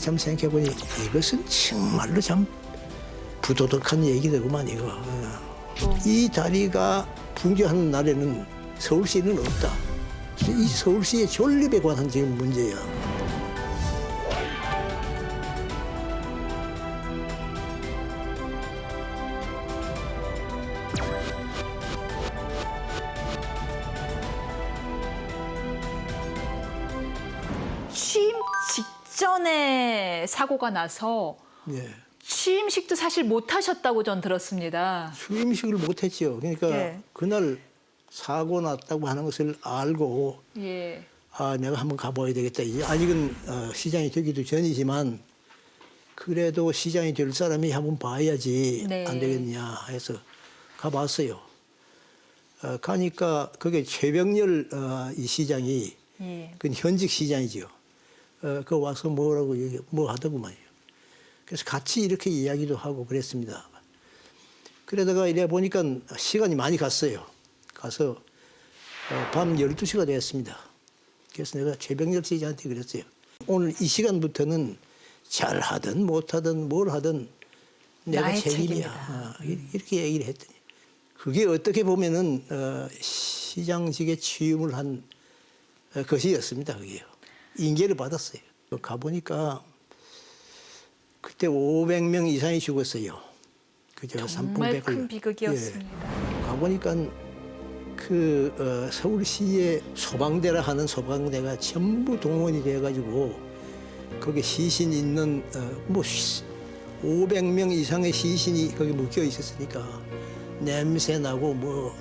한참 생각해보니 이것은 정말로 참 부도덕한 얘기더구만 이거. 어. 이 다리가 붕괴하는 날에는 서울시는 없다. 이 서울시의 존립에 관한 지금 문제야. 직전에 사고가 나서 예. 취임식도 사실 못 하셨다고 전 들었습니다. 취임식을 못했지요. 그러니까 예. 그날 사고 났다고 하는 것을 알고 예. 아 내가 한번 가봐야 되겠다. 아직은 어, 시장이 되기도 전이지만 그래도 시장이 될 사람이 한번 봐야지 네. 안 되겠냐 해서 가봤어요. 어, 가니까 그게 최병렬 어, 이 시장이 예. 그 현직 시장이죠. 어, 그 와서 뭐라고 얘기, 뭐 하더구만요. 그래서 같이 이렇게 이야기도 하고 그랬습니다. 그러다가 이래 보니까 시간이 많이 갔어요. 가서 어, 밤 12시가 되었습니다. 그래서 내가 최병렬 시장한테 그랬어요. 오늘 이 시간부터는 잘 하든 못 하든 뭘 하든 내가 책임이야. 어, 이- 이렇게 얘기를 했더니 그게 어떻게 보면은 어, 시장직에 취임을 한 어, 것이었습니다. 그게요. 인계를 받았어요. 가보니까 그때 500명 이상이 죽었어요. 그저 정말 산풍백을 큰 비극이었습니다. 예. 가보니까 그 어, 서울시의 소방대라 하는 소방대가 전부 동원이 돼가지고 거기 시신 있는 어, 뭐 500명 이상의 시신이 거기 묶여 있었으니까 냄새 나고 뭐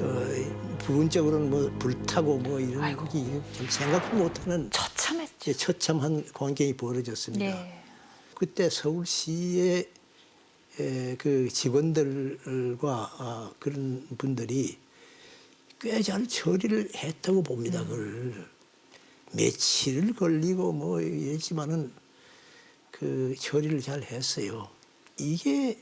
어, 부분적으로는 뭐 불타고 뭐 이런 아이고. 게 생각도 못하는 처참했죠. 예, 처참한 광경이 벌어졌습니다. 네. 그때 서울시의 에, 그 직원들과 아, 그런 분들이 꽤 잘 처리를 했다고 봅니다. 그걸 며칠 걸리고 뭐 이랬지만은 그 처리를 잘 했어요. 이게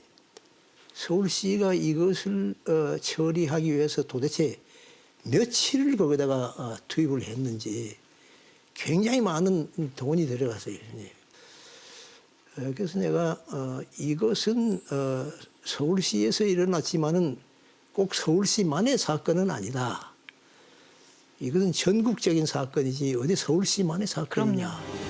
서울시가 이것을 어, 처리하기 위해서 도대체 며칠을 거기다가 어, 투입을 했는지 굉장히 많은 돈이 들어갔어요. 예. 어, 그래서 내가 어, 이것은 어, 서울시에서 일어났지만은 꼭 서울시만의 사건은 아니다. 이것은 전국적인 사건이지 어디 서울시만의 사건이냐. 그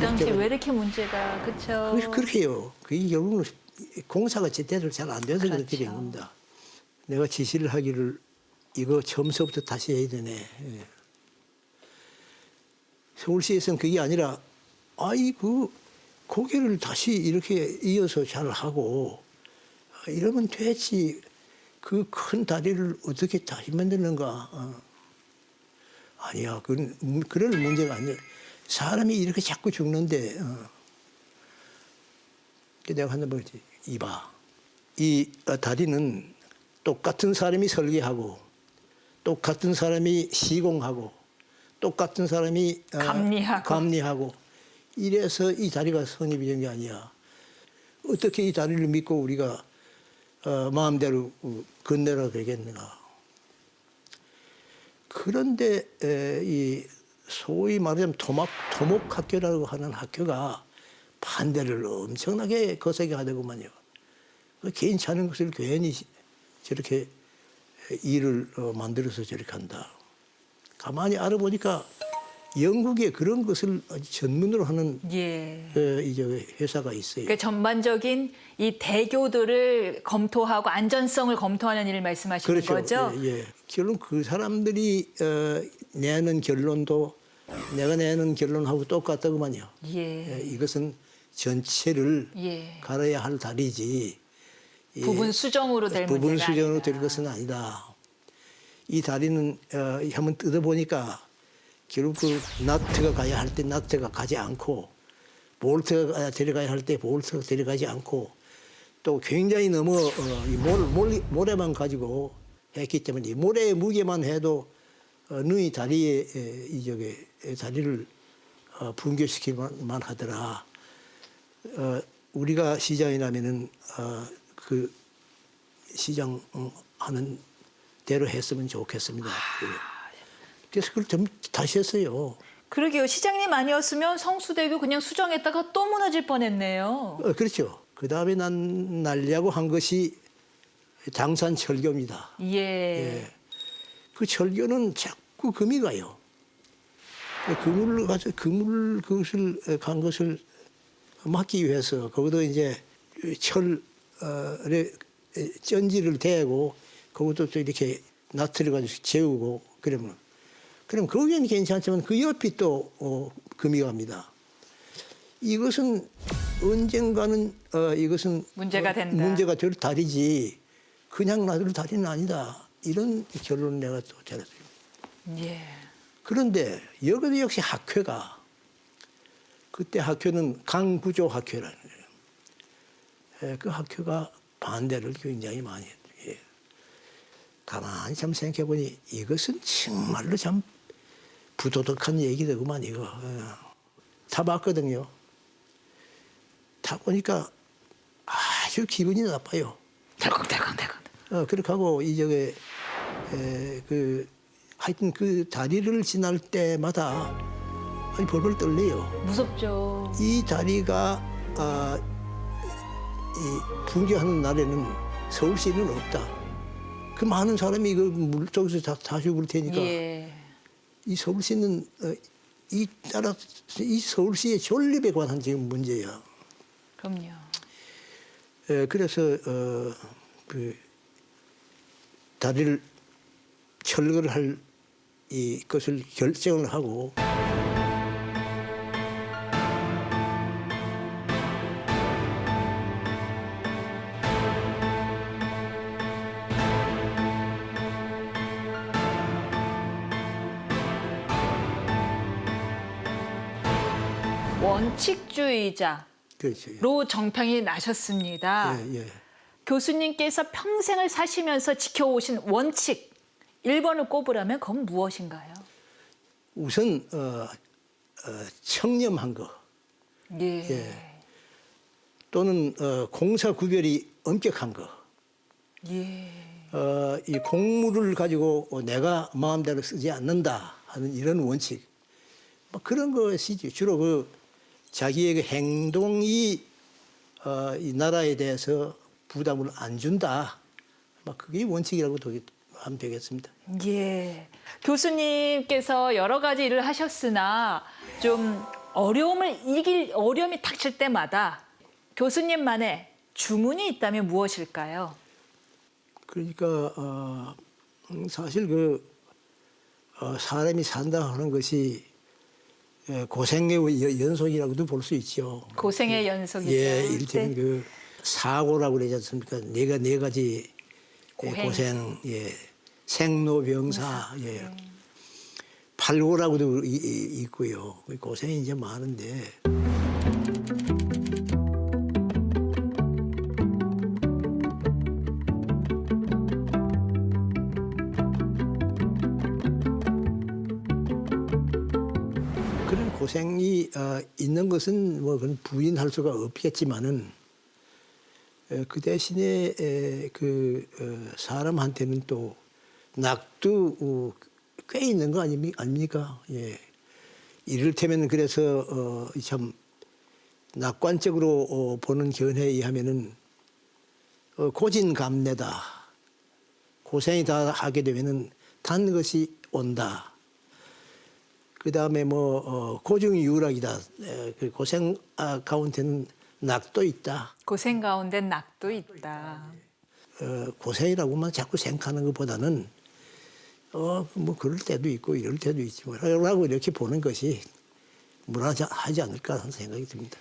당시에 왜 이렇게 문제가 그렇죠? 그- 그렇게요. 그게 결국은 공사가 제대로 잘 안 돼서 그렇게 된 그렇죠. 겁니다. 내가 지시를 하기를 이거 처음서부터 다시 해야 되네. 예. 서울시에서는 그게 아니라 아이 그 고개를 다시 이렇게 이어서 잘 하고 아, 이러면 되지. 그 큰 다리를 어떻게 다시 만드는가? 어. 아니야, 그건 문- 그런 문제가 아니야. 사람이 이렇게 자꾸 죽는데. 어. 그 내가 한번 보지. 이봐. 이 어, 다리는 똑같은 사람이 설계하고 똑같은 사람이 시공하고 똑같은 사람이 어, 감리하고. 감리하고 이래서 이 다리가 성립이 된 게 아니야. 어떻게 이 다리를 믿고 우리가 어, 마음대로 어, 건네라 되겠는가. 그런데 에, 이 소위 말하자면 토목, 토목학교라고 하는 학교가 반대를 엄청나게 거세게 하더구만요. 그 개인치 않은 것을 괜히 저렇게 일을 어, 만들어서 저렇게 한다. 가만히 알아보니까 영국에 그런 것을 전문으로 하는 예. 어, 이제 회사가 있어요. 그러니까 전반적인 이 대교도를 검토하고 안전성을 검토하는 일을 말씀하시는 거죠? 예, 예. 결론 그 사람들이 어, 내는 결론도 내가 내는 결론하고 똑같다구만요. 예. 예, 이것은 전체를 예. 갈아야 할 다리지. 이 부분 수정으로 될 부분 문제가 수정으로 아니다. 될 것은 아니다. 이 다리는 어, 한번 뜯어보니까 결국 그 나트가 가야 할 때 나트가 가지 않고 볼트가 데려가야 할 때 볼트가 데려가지 않고 또 굉장히 너무 어, 이 모래, 모래, 모래만 가지고 했기 때문에 이 모래의 무게만 해도 어, 너희 다리에 에, 이 저게 에, 다리를 어, 붕괴시킬만 하더라. 어, 우리가 시장에 나면은 어, 그 시장 어, 하는 대로 했으면 좋겠습니다. 예. 그래서 그걸 좀 다시 했어요. 그러게요. 시장님 아니었으면 성수대교 그냥 수정했다가 또 무너질 뻔했네요. 어, 그렇죠. 그 다음에 난 날려고 한 것이 당산 철교입니다. 예. 예. 그 철교는 자꾸 금이 가요. 그물을 가서 그물 그것을 어, 간 것을 막기 위해서 거기도 이제 철에 쩐지를 대고 거기도 또 이렇게 나트려 가지고 재우고 그러면 그럼 거기는 괜찮지만 그 옆이 또 어, 금이 갑니다. 이것은 언젠가는 어, 이것은 문제가 어, 된다. 문제가 될 다리지 그냥 놔둘 다리는 아니다. 이런 결론을 내가 또 잘했어요. 예. 그런데 여기도 역시 학회가 그때 학회는 강구조 학회라는 거예요. 예, 그 학회가 반대를 굉장히 많이 했죠. 예. 가만히 참 생각해 보니 이것은 정말로 참 부도덕한 얘기더구만 이거. 예. 다 봤거든요. 다 보니까 아주 기분이 나빠요. 덜컹덜컹덜컹. 어, 그렇게 하고 이저게 에, 그 하여튼 그 다리를 지날 때마다 아니 벌벌 떨려요. 무섭죠. 이 다리가 아, 이 붕괴하는 날에는 서울시는 없다. 그 많은 사람이 그 물속에서 다, 다 죽을 테니까 예. 이 서울시는 어, 이 따라 이 서울시의 존립에 관한 지금 문제야. 그럼요. 에, 그래서 어, 그 다리를 철거를 할 이 것을 결정을 하고 원칙주의자로 그렇죠. 정평이 나셨습니다. 예, 예. 교수님께서 평생을 사시면서 지켜오신 원칙 1번을 꼽으라면 그건 무엇인가요? 우선 어, 어, 청렴한 거 예. 예. 또는 어, 공사 구별이 엄격한 거. 예. 어, 이 공물을 가지고 내가 마음대로 쓰지 않는다 하는 이런 원칙. 뭐 그런 것이지. 주로 그 자기의 그 행동이 어, 이 나라에 대해서 부담을 안 준다. 막 그게 원칙이라고 도- 하면 되겠습니다. 예. 교수님께서 여러 가지 일을 하셨으나 좀 어려움을 이길 어려움이 닥칠 때마다 교수님만의 주문이 있다면 무엇일까요? 그러니까 어, 음, 사실 그 어, 사람이 산다 하는 것이 예, 고생의 여- 연속이라고도 볼 수 있죠. 고생의 연속이죠. 예, 이를테면 네. 그 사고라고 그러지 않습니까? 네가 네 가지 고행. 고생, 예, 생로병사, 예, 팔고라고도 이- 이- 있고요. 그 고생이 이제 많은데. 그런 고생이 어, 있는 것은 뭐 그건 부인할 수가 없겠지만은 에, 그 대신에 에, 그 어, 사람한테는 또 낙도 어, 꽤 있는 거 아닙니- 아닙니까? 예. 이를테면 그래서 어, 참 낙관적으로 어, 보는 견해에 의하면은 어, 고진감래다. 고생이 다 하게 되면은 단 것이 온다. 그 다음에 뭐 어, 고중유락이다. 에, 그 고생 아, 가운데는 낙도 있다. 고생 가운데 낙도 있다. 어, 고생이라고만 자꾸 생각하는 것보다는 어, 뭐 그럴 때도 있고 이럴 때도 있지만 라고 이렇게 보는 것이 무난하지 않을까 하는 생각이 듭니다.